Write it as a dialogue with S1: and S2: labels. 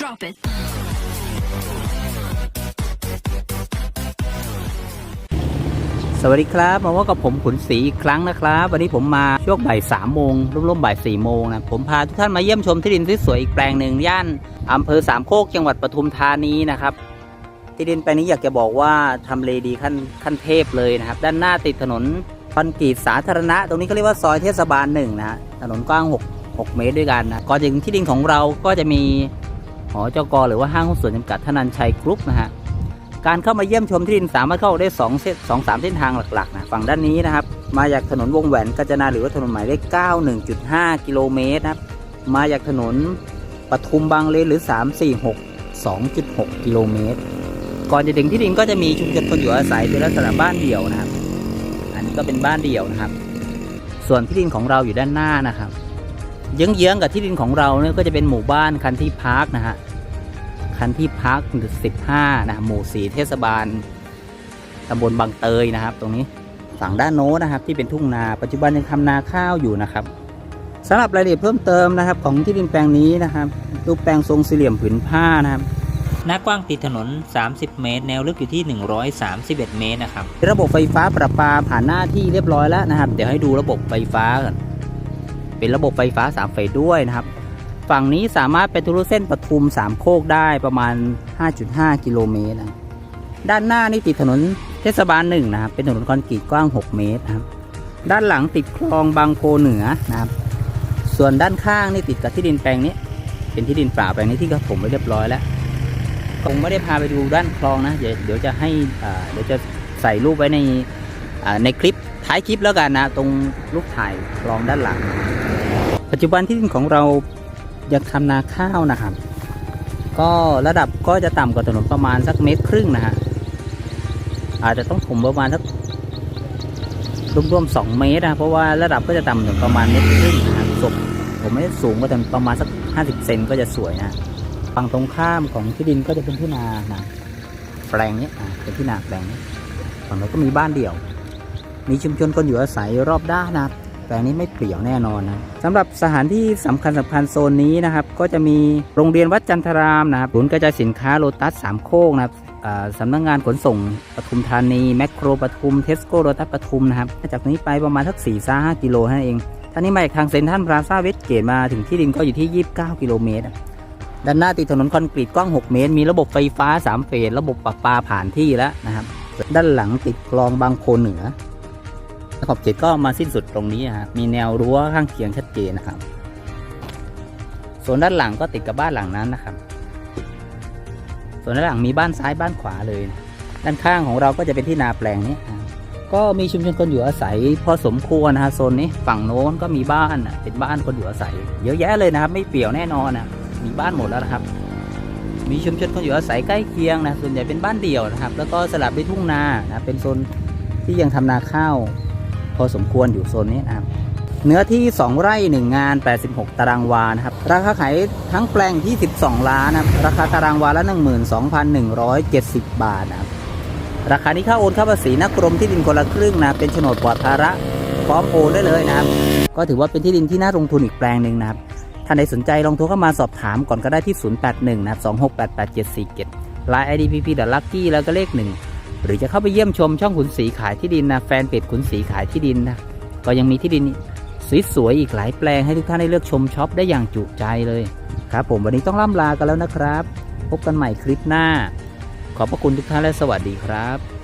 S1: Drop it.
S2: สวัสดีครับมาว่ากับผมขุนศรีอีกครั้งนะครับ วันนี้ผมมาช่วงบ่ายสามโมงร่วมๆบ่ายสี่โมงนะผมพาทุกท่านมาเยี่ยมชมที่ดินสวยๆอีกแปลงหนึ่งย่านอำเภอสามโคกจังหวัดปทุมธานีนะครับ ที่ดินแปลงนี้อยากจะบอกว่าทำเลดีขั้นขั้นเทพเลยนะครับ ด้านหน้าติดถนนคอนกรีตสาธารณะ ตรงนี้เขาเรียกว่าซอยเทศบาลหนึ่งนะฮะถนนกว้าง 6 6 เมตรด้วยกันนะก่อนถึงที่ดินของเราก็จะมี หอจกหรือว่าห้างหุ้นส่วนจำกัดธนันชัยกรุ๊ปนะฮะการเข้ามาเยี่ยมชมที่ดินสามารถเข้าได้2เส้นสองสามเส้นทางหลักๆนะฝั่งด้านนี้นะครับ มาจากถนนวงแหวนกาญจนาหรือว่าถนนหมายเลข9 1.5 กิโลเมตรนะครับมาจากถนนปทุมบางเลนหรือ 346 2.6 กิโลเมตร ก่อนจะถึงที่ดินก็จะมีชุมชนคนอยู่อาศัยเป็นลักษณะบ้านเดี่ยวนะครับ อันนี้ก็เป็นบ้านเดี่ยวนะครับ ส่วนที่ดินของเราอยู่ด้านหน้านะครับเยื้องๆกับที่ดินของเราเนี่ยก็จะเป็นหมู่บ้านคันที่พาร์คนะฮะ คันที่พัก 15 นะ หมู่สีเทศบาลตำบลบางเตยนะครับ ตรงนี้ฝั่งด้านโน้นนะครับ ที่เป็นทุ่งนาปัจจุบันยังทำนาข้าวอยู่นะครับสำหรับรายละเอียดเพิ่มเติมนะครับ ของที่ดินแปลงนี้นะครับรูปแปลงทรงสี่เหลี่ยมผืนผ้านะครับ
S3: หน้ากว้างติดถนน 30 เมตร แนวลึกอยู่ที่ 131 เมตรนะครับ
S2: ระบบไฟฟ้าประปาผ่านหน้าที่เรียบร้อยแล้วนะครับ เดี๋ยวให้ดูระบบไฟฟ้าก่อนเป็นระบบไฟฟ้าสามเฟสด้วยนะครับ ฝั่งนี้สามารถไปทะลุเส้นปทุมสามโคกได้ประมาณ 5.5 กิโลเมตรนะด้านหน้านี่ติดถนนเทศบาลหนึ่งนะครับเป็นถนนคอนกรีตกว้าง 6 เมตรนะครับ ด้านหลังติดคลองบางโพเหนือนะครับ ส่วนด้านข้างนี่ติดกับที่ดินแปลงนี้ เป็นที่ดินเปล่าแปลงนี้ที่เขาถมไว้เรียบร้อยแล้วผมไม่ได้พาไปดูด้านคลองนะเดี๋ยวเดี๋ยวจะให้เดี๋ยวจะใส่รูปไว้ในในคลิปท้ายคลิปแล้วกันนะ ตรงรูปถ่ายคลองด้านหลัง ปัจจุบันที่ดินของเรา ยังทำนาข้าวนะครับ ก็ระดับก็จะต่ำกว่าถนนประมาณสักเมตรครึ่งนะฮะอาจจะต้องถมประมาณสักรวมๆสองเมตรนะเพราะว่าระดับก็จะต่ำถึงประมาณเมตรครึ่งนะครับศพผมไม่ได้สูงก็แต่ประมาณสักห้าสิบเซนก็จะสวยนะฝั่งตรงข้ามของที่ดินก็จะเป็นที่นานะแปลงเนี้ยอะเป็นที่นาแปลงนี้ฝั่งเราก็มีบ้านเดี่ยว มีชุมชนคนอยู่อาศัยรอบด้านนะครับ แปลงนี้ไม่เปลี่ยวแน่นอนนะสำหรับสถานที่สำคัญสำคัญโซนนี้นะครับ ก็จะมีโรงเรียนวัดจันทรามนะครับศูนย์กระจายสินค้าโลตัสสามโคกนะครับสำนักงานขนส่งปทุมธานี แมคโครปทุมเทสโก้โลตัสปทุมนะครับจากนี้ไปประมาณทักสี่ซ่าห้ากิโลนั้นเองท่านี้มาจากทางเซ็นทรัลพลาซ่าเวสเกตมาถึงที่ดินก็อยู่ที่ 29 กิโลเมตรด้านหน้าติดถนนคอนกรีตกว้าง 6 เมตร มีระบบไฟฟ้า 3 เฟส ระบบประปาผ่านที่แล้วนะครับ ด้านหลังติดคลองบางโพเหนือ ขอบเขตก็มาสิ้นสุดตรงนี้นะครับมีแนวรั้วข้างเคียงชัดเจนนะครับส่วนด้านหลังก็ติดกับบ้านหลังนั้นนะครับ ส่วนด้านหลังมีบ้านซ้ายบ้านขวาเลยนะด้านข้างของเราก็จะเป็นที่นาแปลงนี้ก็มีชุมชนคนอยู่อาศัย พอสมควรนะฮะโซนนี้ฝั่งโน้นก็มีบ้านเป็นบ้านคนอยู่อาศัย เยอะแยะเลยนะครับ ไม่เปลี่ยวแน่นอนนะมีบ้านหมดแล้วนะครับ มีชุมชนคนอยู่อาศัยใกล้เคียงนะส่วนใหญ่เป็นบ้านเดี่ยวนะครับ แล้วก็สลับด้วยทุ่งนานะเป็นโซนที่ยังทำนาข้าว พอสมควรอยู่โซนนี้นะครับเนื้อที่ 2 ไร่ 1 งาน 86 ตารางวานะครับ ราคาขายทั้งแปลงที่12ล้านนะครับ ราคาตารางวาละ 12,170 บาทนะครับ ราคานี้ค่าโอนค่าภาษีนะกรมที่ดินคนละครึ่งนะ เป็นโฉนดปลอดภาระพร้อมโอนได้เลยนะครับ ก็ถือว่าเป็นที่ดินที่น่าลงทุนอีกแปลงหนึ่งนะครับ ท่านใดสนใจลองโทรเข้ามาสอบถามก่อนก็ได้ที่ 081 นะครับ 2688747 Line IDPP เดลักกี้แล้วก็เลขหนึ่ง หรือจะเข้าไปเยี่ยมชมช่องขุนศรีขายที่ดินนะแฟนเพจขุนศรีขายที่ดินนะก็ยังมีที่ดินสวยๆอีกหลายแปลงให้ทุกท่านได้เลือกชมช็อปได้อย่างจุใจเลยครับ ผมวันนี้ต้องล่ำลากันแล้วนะครับ พบกันใหม่คลิปหน้า ขอบพระคุณทุกท่านและสวัสดีครับ